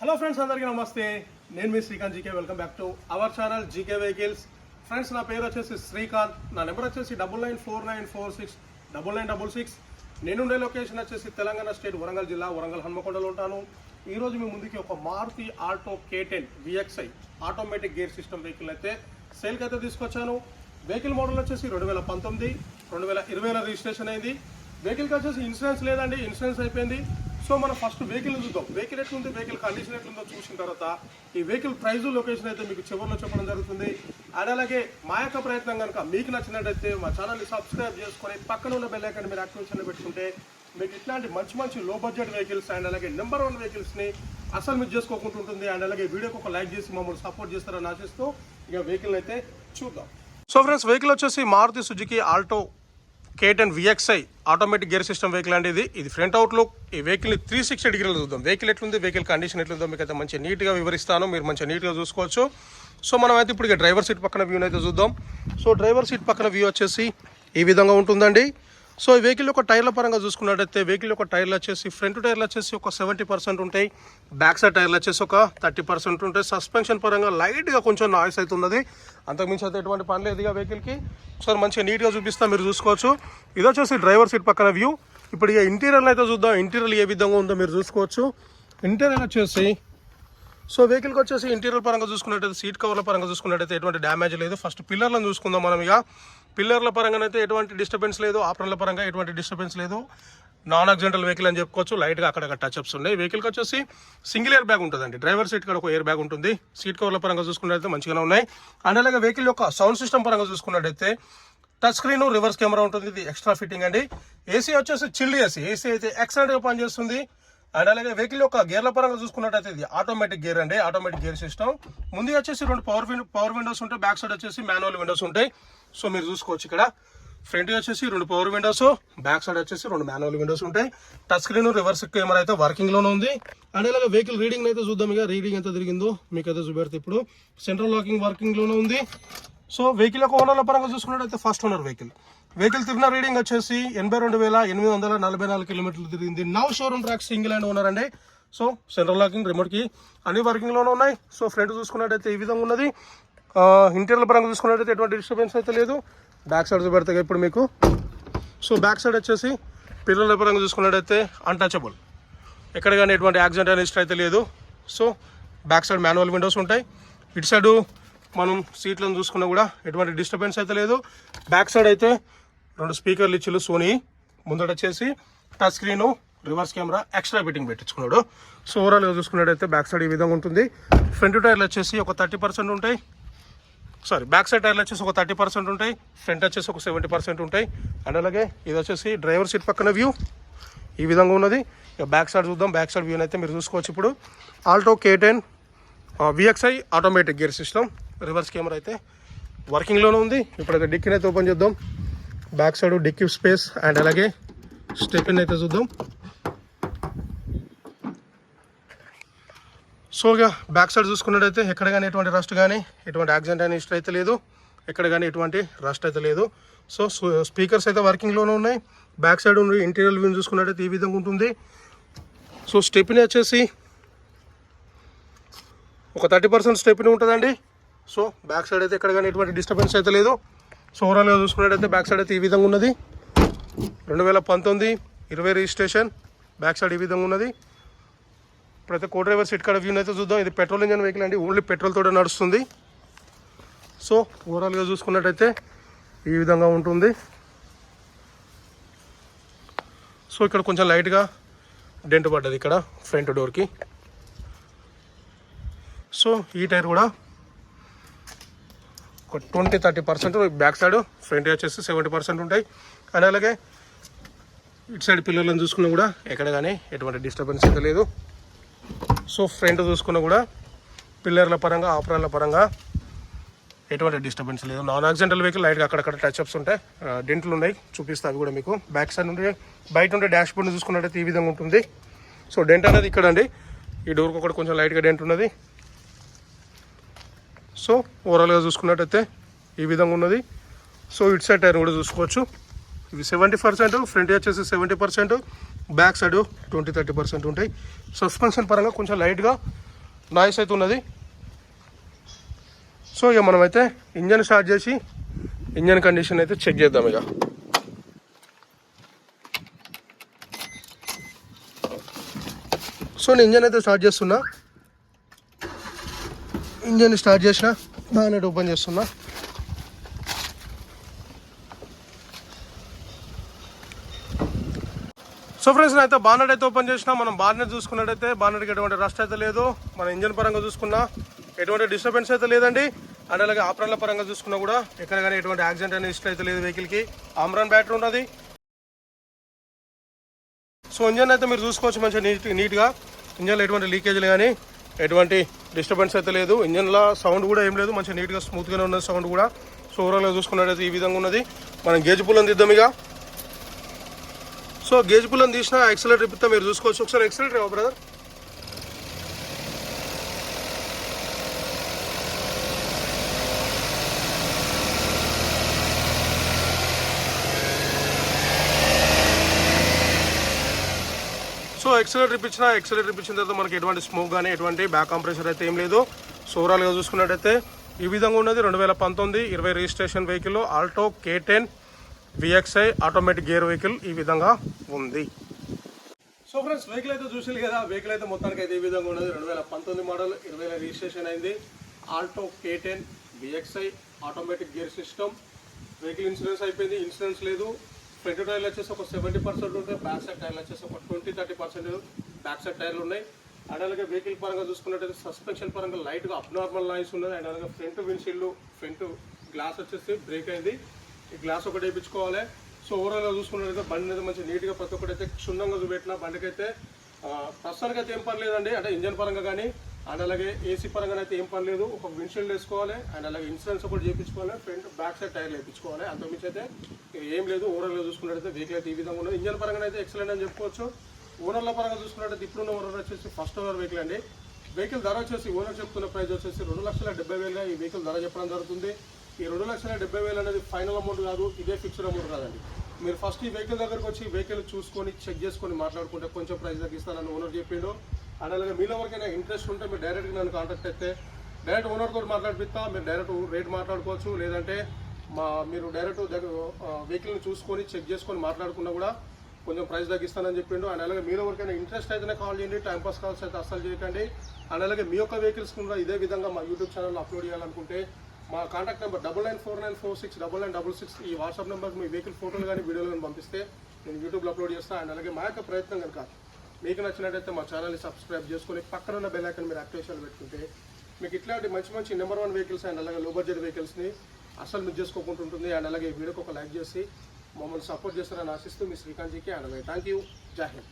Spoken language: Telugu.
హలో ఫ్రెండ్స్ అందరికీ నమస్తే. నేను మీ Srikanth GK. Welcome back to our channel GK vehicles friends నా పేరు వచ్చేసి శ్రీకాంత్. నా నెంబర్ వచ్చేసి double nine four nine four six double nine double six. నేనుండే లొకేషన్ వచ్చేసి తెలంగాణ స్టేట్ వరంగల్ జిల్లా వరంగల్ హన్మకొండలో ఉంటాను. ఈరోజు మీ ముందుకి ఒక Maruti Alto K ten VXI automatic gear system vehicle అయితే సేల్కి అయితే తీసుకొచ్చాను. వెహికల్ మోడల్ వచ్చేసి రెండు వేల పంతొమ్మిది రెండు వేల ఇరవైలో రిజిస్ట్రేషన్ అయింది. వెహికల్కి వచ్చేసి ఇన్సూరెన్స్ లేదండి ఇన్సూరెన్స్ అయిపోయింది. సో మనం ఫస్ట్ వెహికల్ చూద్దాం. వెహికల్ ఎట్లుంది? వెహికల్ కండిషన్ ఎట్లుందో చూసిన తర్వాత ఈ వెహికల్ ప్రైస్ లొకేషన్ అయితే మీకు చివరిలో చెప్పడం జరుగుతుంది. అండ్ అలాగే మా యొక్క ప్రయత్నం కనుక మీకు నచ్చినట్టయితే మా ఛానల్ని సబ్స్క్రైబ్ చేసుకొని పక్కన ఉన్న బెల్ మీరు యాక్టివేషన్ పెట్టుకుంటే మీకు ఇట్లాంటి మంచి మంచి లో బడ్జెట్ వెహికల్స్ అండ్ అలాగే నెంబర్ వన్ వెహికల్స్ని అసలు మీరు చేసుకోకుండా ఉంటుంది. అండ్ అలాగే వీడియోకి ఒక లైక్ చేసి మమ్మల్ని సపోర్ట్ చేస్తారని ఆశిస్తూ ఇక వెహికల్ అయితే చూద్దాం. సో ఫ్రెండ్స్ వెహికల్ వచ్చేసి Maruti Suzuki Alto K ten VXI automatic gear system vehicle అండి ఇది. ఇది ఫ్రంట్ అవుట్లో ఈ వెహికల్ త్రీ సిక్స్టీ డిగ్రీలు చూద్దాం. వెహికల్ ఎట్లుంది? వెహికల్ కండిషన్ ఎట్లుందో మీకు అయితే మంచి నీట్గా వివరిస్తాను. మీరు మంచిగా నీట్గా చూసుకోవచ్చు. సో మనం అయితే ఇప్పుడు డ్రైవర్ సీట్ పక్కన వ్యూ అయితే చూద్దాం. సో డ్రైవర్ సీట్ పక్కన వ్యూ వచ్చేసి ఈ విధంగా ఉంటుందండి. సో ఈ వెహికల్ యొక్క టైర్ల పరంగా చూసుకున్నట్టయితే వెహికల్ యొక్క టైర్లు వచ్చేసి ఫ్రంట్ టైర్లు వచ్చేసి ఒక సెవెంటీ పర్సెంట్ ఉంటాయి. బ్యాక్ సైడ్ టైర్లు వచ్చేసి ఒక థర్టీ పర్సెంట్ ఉంటాయి. సస్పెన్షన్ పరంగా లైట్గా కొంచెం నాయిస్ అవుతున్నది అంతకుమించి అయితే ఎటువంటి పని లేదు ఇక వెహికల్కి. ఒకసారి మంచిగా నీట్గా చూపిస్తా మీరు చూసుకోవచ్చు. ఇది వచ్చేసి డ్రైవర్ సీట్ పక్కన వ్యూ. ఇప్పుడు ఇక ఇంటీరియర్ అయితే చూద్దాం. ఇంటీరియర్ ఏ విధంగా ఉందో మీరు చూసుకోవచ్చు. ఇంటీరియర్ వచ్చేసి సో వెహికల్కి వచ్చేసి ఇంటీరియర్ పరంగా చూసుకున్నట్టయితే సీట్ కవర్ల పరంగా చూసుకున్నట్టయితే ఎటువంటి డ్యామేజ్ లేదు. ఫస్ట్ పిల్లర్లను చూసుకుందాం మనం ఇక. పిల్లర్ల పరంగానైతే ఎటువంటి డిస్టర్బెన్స్ లేదు. ఆపరణల పరంగా ఎటువంటి డిస్టర్బెన్స్ లేదు. నాన్ ఆక్సిడెంటల్ వెహికల్ అని చెప్పుకోవచ్చు. లైట్గా అక్కడ టచ్అప్స్ ఉన్నాయి. వెహికల్కి వచ్చేసి సింగిల్ ఎయిర్ బ్యాగ్ ఉంటుందండి. డ్రైవర్ సీట్ కూడా ఒక ఎయిర్ బ్యాగ్ ఉంటుంది. సీట్ కవర్ల పరంగా చూసుకున్నట్టయితే మంచిగానే ఉన్నాయి. అండ్ అలాగే వెహికల్ యొక్క సౌండ్ సిస్టమ్ పరంగా చూసుకున్నట్టయితే టచ్ స్క్రీన్ రివర్స్ కెమెరా ఉంటుంది. ఇది ఎక్స్ట్రా ఫిట్టింగ్ అండి. ఏసీ వచ్చేసి చిల్డ్ ఏసీ ఏసీ అయితే ఎక్సలెంట్గా పనిచేస్తుంది. అండ్ అలాగే వెహికల్ యొక్క గేర్ల పరంగా చూసుకున్నట్టయితే ఇది ఆటోమేటిక్ గేర్ అండి ఆటోమేటిక్ గేర్ సిస్టమ్ ముందు వచ్చేసి రెండు పవర్ విండో పవర్ విండోస్ ఉంటాయి బ్యాక్ సైడ్ వచ్చేసి మాన్యువల్ విండోస్ ఉంటాయి. సో మీరు చూసుకోవచ్చు ఇక్కడ. ఫ్రంట్ వచ్చేసి రెండు పవర్ విండోస్ బ్యాక్ సైడ్ వచ్చేసి రెండు మాన్యువల్ విండోస్ ఉంటాయి. టచ్ స్క్రీన్ రివర్స్ కెమెరా అయితే వర్కింగ్లోనే ఉంది. అండ్ అలాగే వెహికల్ రీడింగ్ అయితే చూద్దాం ఇక. రీడింగ్ ఎంత తిరిగిందో మీకు అయితే చూపెడితే ఇప్పుడు. సెంట్రల్ లాకింగ్ వర్కింగ్లోనే ఉంది. సో వెహికల్ యొక్క ఓనర్ల పరంగా చూసుకున్నట్టయితే ఫస్ట్ ఓనర్ వెహికల్ వెహికల్ తిరిగిన రీడింగ్ వచ్చేసి ఎనభై రెండు వేల ఎనిమిది వందల నలభై నాలుగు కిలోమీటర్లు తిరిగింది. Now showroom track single and owner అండి. సో సెంట్రల్ లాకింగ్ రిమోట్కి అన్ని వర్కింగ్లోనే ఉన్నాయి. సో ఫ్రంట్ చూసుకున్నట్టయితే ఈ విధంగా ఉన్నది. ఇంటీరియర్ పరంగా చూసుకున్నట్టయితే ఎటువంటి డిస్టర్బెన్స్ అయితే లేదు. బ్యాక్ సైడ్ చూపెడతాయి ఇప్పుడు మీకు. సో బ్యాక్ సైడ్ వచ్చేసి పిల్లల పరంగా చూసుకున్నట్టయితే అన్టచబుల్ ఎక్కడ కానీ ఎటువంటి యాక్సిడెంట్ అనే హిస్టరీ అయితే లేదు. So back side manual windows ఉంటాయి. ఇటు సైడ్ మనం సీట్లను చూసుకున్నా కూడా ఎటువంటి డిస్టర్బెన్స్ అయితే లేదు. బ్యాక్ సైడ్ అయితే రెండు స్పీకర్లు ఇచ్చిలు సోనీ ముందట వచ్చేసి touch screen reverse camera extra fitting పెట్టించుకున్నాడు. So ఓవరాల్గా చూసుకున్నట్టయితే బ్యాక్ సైడ్ ఈ విధంగా ఉంటుంది. ఫ్రంట్ టైర్లు వచ్చేసి ఒక థర్టీ పర్సెంట్ ఉంటాయి. సారీ బ్యాక్ సైడ్ టైర్లు వచ్చేసి ఒక థర్టీ పర్సెంట్ ఉంటాయి. ఫ్రంట్ వచ్చేసి ఒక సెవెంటీ పర్సెంట్ ఉంటాయి. అండ్ అలాగే ఇది వచ్చేసి డ్రైవర్ సీట్ పక్కన వ్యూ ఈ విధంగా ఉన్నది. ఇక బ్యాక్ సైడ్ చూద్దాం. బ్యాక్ సైడ్ వ్యూ అయితే మీరు చూసుకోవచ్చు ఇప్పుడు. Alto K ten VXI automatic gear system reverse camera అయితే వర్కింగ్లోనే ఉంది. ఇప్పుడైతే డిక్కిని అయితే ఓపెన్ చేద్దాం. Back side dicky space and అలాగే స్టెపిన్ అయితే చూద్దాం. సో ఇక బ్యాక్ సైడ్ చూసుకున్నట్టయితే ఎక్కడ కానీ ఎటువంటి రస్ట్ కానీ ఎటువంటి యాక్సిడెంట్ అనే హిస్టరీ అయితే లేదు. ఎక్కడ కానీ ఎటువంటి రస్ట్ అయితే లేదు. సో స్పీకర్స్ అయితే వర్కింగ్లోనే ఉన్నాయి. బ్యాక్ సైడ్ ఉంది ఇంటీరియర్ వ్యూ చూసుకున్నట్టయితే ఈ విధంగా ఉంటుంది. సో స్టెప్ని వచ్చేసి ఒక థర్టీ పర్సెంట్ స్టెప్ని ఉంటుందండి. సో బ్యాక్ సైడ్ అయితే ఎక్కడ కానీ ఎటువంటి డిస్టర్బెన్స్ అయితే లేదు. సో ఓవరాల్గా చూసుకున్నట్టయితే బ్యాక్ సైడ్ అయితే ఈ విధంగా ఉన్నది. రెండు వేల పంతొమ్మిది ఇరవై రిజిస్ట్రేషన్ బ్యాక్ సైడ్ ఈ విధంగా ఉన్నది. ఇప్పుడైతే కో డ్రైవర్ సీట్ కాడ వ్యూ అయితే చూద్దాం. ఇది పెట్రోల్ ఇంజన్ వెహికల్ అండి. ఓన్లీ పెట్రోల్ నడుస్తుంది. సో ఓవరాల్గా చూసుకున్నట్టయితే ఈ విధంగా ఉంటుంది. సో ఇక్కడ కొంచెం లైట్గా డెంట్ పడ్డది ఇక్కడ ఫ్రంట్ డోర్కి సో ఈ టైర్ కూడా ఒక twenty thirty percent back side front వచ్చేసి సెవెంటీ పర్సెంట్ ఉంటాయి. కానీ అలాగే ఇటు సైడ్ పిల్లర్లను చూసుకున్నా కూడా ఎక్కడ కానీ ఎటువంటి డిస్టర్బెన్స్ అయితే లేదు. సో ఫ్రంట్ చూసుకున్నా కూడా పిల్లర్ల పరంగా ఆపరాల పరంగా ఎటువంటి డిస్టర్బెన్స్ లేదు. నాన్ యాక్సిడెంటల్ వెహికల్ లైట్గా అక్కడక్కడ టచ్అప్స్ ఉంటాయి. ఆ, డెంట్లు ఉన్నాయి చూపిస్తా అవి కూడా మీకు. బ్యాక్ సైడ్ నుండి బయట ఉండే డాష్ బోర్డ్ చూసుకున్నట్టయితే ఈ విధంగా ఉంటుంది. సో డెంట్ అనేది ఇక్కడ అండి. ఈ డోర్కి ఒకటి కొంచెం లైట్గా డెంట్ ఉన్నది. సో ఓవరాల్గా చూసుకున్నట్టయితే ఈ విధంగా ఉన్నది. సో ఇటు సైడ్ టైర్ కూడా చూసుకోవచ్చు. ఇవి సెవెంటీ పర్సెంట్ ఫ్రంట్ వచ్చేసి seventy percent back side twenty thirty percent ఉంటాయి. సస్పెన్షన్ పరంగా కొంచెం లైట్గా నాయిస్ అయితే ఉన్నది. సో ఇక మనమైతే ఇంజన్ స్టార్ట్ చేసి ఇంజన్ కండిషన్ అయితే చెక్ చేద్దాం ఇక. సో నేను ఇంజన్ అయితే స్టార్ట్ చేస్తున్నా. ఇంజన్ స్టార్ట్ చేసిన. బ్యానెట్ ఓపెన్ చేస్తున్నా. సో ఫ్రెండ్స్ అయితే బానెట్ అయితే ఓపెన్ చేసినా. మనం బానెట్ చూసుకున్నట్టయితే బానెట్కి ఎటువంటి రస్ట్ అయితే లేదు. మన ఇంజన్ పరంగా చూసుకున్నా ఎటువంటి డిస్టర్బెన్స్ అయితే లేదండి. అండ్ అలాగే ఆపరాల పరంగా చూసుకున్నా కూడా ఎక్కడ కానీ ఎటువంటి యాక్సిడెంట్ అనే హిస్టరీ అయితే లేదు వెహికల్కి ఆమ్రాన్ బ్యాటరీ ఉన్నది. సో ఇంజన్ అయితే మీరు చూసుకోవచ్చు మంచిగా నీట్ నీట్గా. ఇంజన్లో ఎటువంటి లీకేజ్లు కానీ ఎటువంటి డిస్టర్బెన్స్ అయితే లేదు. ఇంజన్లో సౌండ్ కూడా ఏం లేదు. మంచిగా నీట్గా స్మూత్గానే ఉన్నది సౌండ్ కూడా. సో ఓవరాల్గా చూసుకున్నట్టయితే ఈ విధంగా ఉన్నది. మనం గేజ్ పుల్లని తీద్దాం ఇక. సో గేజ్ పుల్లని తీసిన ఎక్సలెటర్ ఇప్పితే మీరు చూసుకోవచ్చు. ఒకసారి ఎక్సలెటర్ ఇవ్వ బ్రదర్ ఎక్సలేటర్ ఇప్పించిన ఎక్సలేటర్ ఇప్పించిన తర్వాత మనకి ఎటువంటి స్మోక్ కానీ ఎటువంటి బ్యాక్ కంప్రెషర్ అయితే ఏం లేదు. సో ఓవరాల్గా చూసుకున్నట్టయితే ఈ విధంగా ఉన్నది. రెండు వేల పంతొమ్మిది ఇరవై registration vehicle Alto K ten VXI automatic gear vehicle ఈ విధంగా ఉంది. సో ఫ్రెండ్స్ వెహికల్ అయితే చూసింది కదా. వెహికల్ అయితే మొత్తానికి అయితే ఈ విధంగా ఉన్నది. రెండు వేల పంతొమ్మిది మోడల్ ఇరవై వేల రిజిస్ట్రేషన్ అయింది Alto K ten VXI automatic gear system vehicle insurance అయిపోయింది. ఇన్సూరెన్స్ లేదు. ఫ్రంట్ టైర్లు వచ్చేసి ఒక సెవెంటీ పర్సెంట్ ఉంటాయి బ్యాక్ సైడ్ టైర్లు వచ్చేసి ఒక twenty thirty percent back side టైర్లు ఉన్నాయి. అండ్ అలాగే వెహికల్ పరంగా చూసుకున్నట్టయితే సస్పెన్షన్ పరంగా లైట్గా అబ్నార్మల్ నాయిస్ ఉన్నది. అండ్ అలాగే ఫ్రంట్ విండ్షీల్డ్ ఫ్రంట్ గ్లాస్ వచ్చేసి బ్రేక్ అయింది. ఈ గ్లాస్ ఒకటి వేయించుకోవాలి. సో ఓవరాల్గా చూసుకున్నట్టయితే బండి అయితే మంచి నీట్గా ప్రతి ఒక్కటి అయితే క్షుణ్ణంగా చూపెట్టిన బండికైతే ప్రస్తుతానికి అయితే ఏం పర్లేదండి. అంటే ఇంజన్ పరంగా కానీ అండ్ అలాగే ఏసీ పరంగా అయితే ఏం పని లేదు ఒక విన్షీల్డ్ వేసుకోవాలి అండ్ అలాగే ఇన్సూరెన్స్ ఒకటి చేయించుకోవాలి ఫ్రంట్ బ్యాక్ సైడ్ టైర్లు వేయించుకోవాలి. అంతకుమించి అయితే ఏం లేదు ఓవరాల్గా చూసుకున్నట్టయితే వెహికల్ అయితే ఈ విధంగా ఉన్నది. ఇంజన్ పరంగా అయితే ఎక్సలెంట్ అని చెప్పుకోవచ్చు. ఓనర్ల పరంగా చూసుకున్నట్టయితే ఇప్పుడున్న ఓనర్ వచ్చేసి ఫస్ట్ ఓనర్ వెహికల్ అండి. వెహికల్ ధర వచ్చేసి ఓనర్ చెప్తున్న ప్రైస్ వచ్చేసి రెండు లక్షల డెబ్బై వేలుగా ఈ వెహికల్ ధర చెప్పడం జరుగుతుంది. ఈ రెండు లక్షల డెబ్బై వేలు అనేది ఫైనల్ అమౌంట్ కాదు ఇదే ఫిక్స్డ్ అమౌంట్ కాదండి. మీరు ఫస్ట్ ఈ వెహికల్ దగ్గరకు వచ్చి వెహికల్ చూసుకొని చెక్ చేసుకొని మాట్లాడుకుంటే కొంచెం ప్రైస్ తగ్గిస్తానని ఓనర్ చెప్పిండు. అండ్ అలాగే మీలో ఎవరికైనా ఇంట్రెస్ట్ ఉంటే మీరు డైరెక్ట్గా నన్ను కాంటాక్ట్ అయితే డైరెక్ట్ ఓనర్ తోటి మాట్లాడిపిస్తా మీరు డైరెక్ట్ రేట్ మాట్లాడుకోవచ్చు. లేదంటే మా మీరు డైరెక్ట్ దగ్గర వెహికల్ని చూసుకొని చెక్ చేసుకొని మాట్లాడుకున్నా కూడా కొంచెం ప్రైస్ తగ్గిస్తానని చెప్పిండు. అండ్ అలాగే మీరు ఎవరికైనా ఇంట్రెస్ట్ అయితేనే కాల్ చేయండి టైం పాస్ కాల్స్ అయితే అస్సలు చేయకండి. అండ్ అలాగే మీ యొక్క వెహికల్స్ కూడా ఇదే విధంగా మా యూట్యూబ్ ఛానల్లో అప్లోడ్ చేయాలనుకుంటే మా contact number double nine four nine four six double nine double six ఈ వాట్సాప్ నెంబర్ మీ వెహికల్ ఫోటోలు కానీ వీడియోలు కానీ పంపిస్తే నేను యూట్యూబ్లో అప్లోడ్ చేస్తాను అండ్ అలాగే మా యొక్క ప్రయత్నం కనుక మీకు నచ్చినట్టయితే మా ఛానల్ని సబ్స్క్రైబ్ చేసుకొని పక్కన ఉన్న బెల్ మీరు యాక్టివేషన్ పెట్టుకుంటే మీకు ఇట్లాంటి మంచి మంచి నెంబర్ వన్ వెహికల్స్ అండ్ అలాగే లో బడ్జెట్ వెహికల్స్ని అసలు మిస్ చేసుకోకుండా ఉంటుంది. అండ్ అలాగే వీడియోకి ఒక లైక్ చేసి మమ్మల్ని సపోర్ట్ చేస్తారని ఆశిస్తూ మీ శ్రీకాంత్జీకి అండ్ థ్యాంక్ యూ జాహింద్